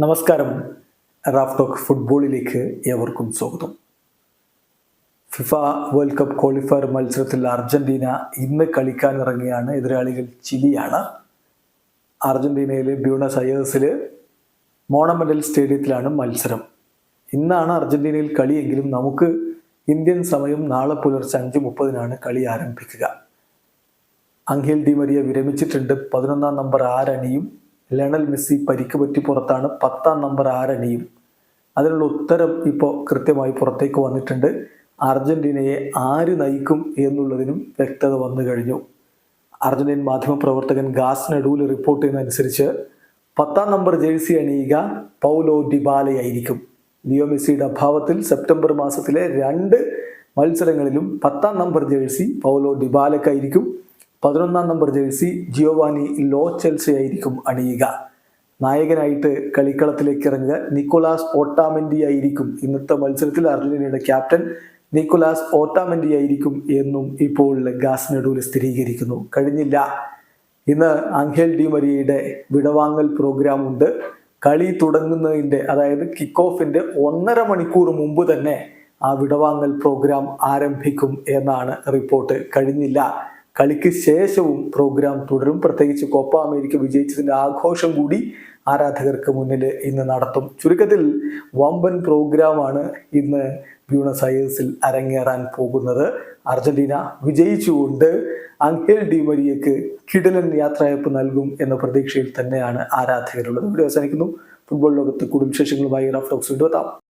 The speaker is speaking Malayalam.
നമസ്കാരം. റാഫ് ടോക്ക് ഫുട്ബോളിലേക്ക് ഏവർക്കും സ്വാഗതം. ഫിഫ വേൾഡ് കപ്പ് ക്വാളിഫയർ മത്സരത്തിൽ അർജന്റീന ഇന്ന് കളിക്കാനിറങ്ങിയാണ്. എതിരാളികൾ ചിലിയാണ്. അർജന്റീനയിലെ ബ്യൂണസ് അയേഴ്സിൽ മോണമെന്റൽ സ്റ്റേഡിയത്തിലാണ് മത്സരം. ഇന്നാണ് അർജന്റീനയിൽ കളിയെങ്കിലും നമുക്ക് ഇന്ത്യൻ സമയം നാളെ പുലർച്ചെ അഞ്ച് മുപ്പതിനാണ് കളി ആരംഭിക്കുക. അങ്കേൽ ഡിമരിയ വിരമിച്ചിട്ടുണ്ട്. പതിനൊന്നാം നമ്പർ ആരണിയും ലയണൽ മെസ്സി പരിക്ക് പറ്റി പുറത്താണ് പത്താം നമ്പർ ആരണിയും. അതിനുള്ള ഉത്തരം ഇപ്പോൾ കൃത്യമായി പുറത്തേക്ക് വന്നിട്ടുണ്ട്. അർജന്റീനയെ ആര് നയിക്കും എന്നുള്ളതിനും വ്യക്തത വന്നു കഴിഞ്ഞു. അർജന്റീൻ മാധ്യമപ്രവർത്തകൻ ഗാസ് നഡൂൽ റിപ്പോർട്ട് ചെയ്യുന്നതനുസരിച്ച് പത്താം നമ്പർ ജേഴ്സി അണിയുക പൗലോ ഡിബാലയായിരിക്കും. ലിയോ മെസ്സിയുടെ അഭാവത്തിൽ സെപ്റ്റംബർ മാസത്തിലെ രണ്ട് മത്സരങ്ങളിലും പത്താം നമ്പർ ജേഴ്സി പൗലോ ഡിബാലക്കായിരിക്കും. പതിനൊന്നാം number jersey Giovani Lo Celso ആയിരിക്കും അണിയുക. നായകനായിട്ട് കളിക്കളത്തിലേക്ക് ഇറങ്ങുക നിക്കോളാസ് ഓട്ടാമെൻഡി ആയിരിക്കും ഇന്നത്തെ മത്സരത്തിൽ അർജന്റീനയുടെ ക്യാപ്റ്റൻ നിക്കോളാസ് ഓട്ടാമെൻഡി ആയിരിക്കും എന്നും ഇപ്പോൾ ഗാസ് നെഡൂൽ സ്ഥിരീകരിക്കുന്നു. കഴിഞ്ഞില്ല. ഇന്ന് ആംഗേൽ ഡി മരിയയുടെ വിടവാങ്ങൽ പ്രോഗ്രാം ഉണ്ട്. കളി തുടങ്ങുന്നതിന്റെ അതായത് കിക്ക് ഓഫിന്റെ ഒന്നര മണിക്കൂർ മുമ്പ് തന്നെ ആ വിടവാങ്ങൽ പ്രോഗ്രാം ആരംഭിക്കും എന്നാണ് റിപ്പോർട്ട് കഴിഞ്ഞില്ല. കളിക്ക് ശേഷവും പ്രോഗ്രാം തുടരും. പ്രത്യേകിച്ച് കോപ്പ അമേരിക്ക വിജയിച്ചതിന്റെ ആഘോഷം കൂടി ആരാധകർക്ക് മുന്നിൽ ഇന്ന് നടത്തും. ചുരുക്കത്തിൽ വമ്പൻ പ്രോഗ്രാമാണ് ഇന്ന് ബ്യൂണസ് അയേഴ്സിൽ അരങ്ങേറാൻ പോകുന്നത്. അർജന്റീന വിജയിച്ചുകൊണ്ട് അങ്കേൽ ഡിമരിയക്ക് കിടലൻ യാത്രയപ്പ് നൽകും എന്ന പ്രതീക്ഷയിൽ തന്നെയാണ് ആരാധകരുള്ളത്. ഇവിടെ അവസാനിക്കുന്നു. ഫുട്ബോൾ ലോകത്ത് കൂടുതൽ വിശേഷങ്ങളുമായി റഫ് ടോക്സ് വീണ്ടും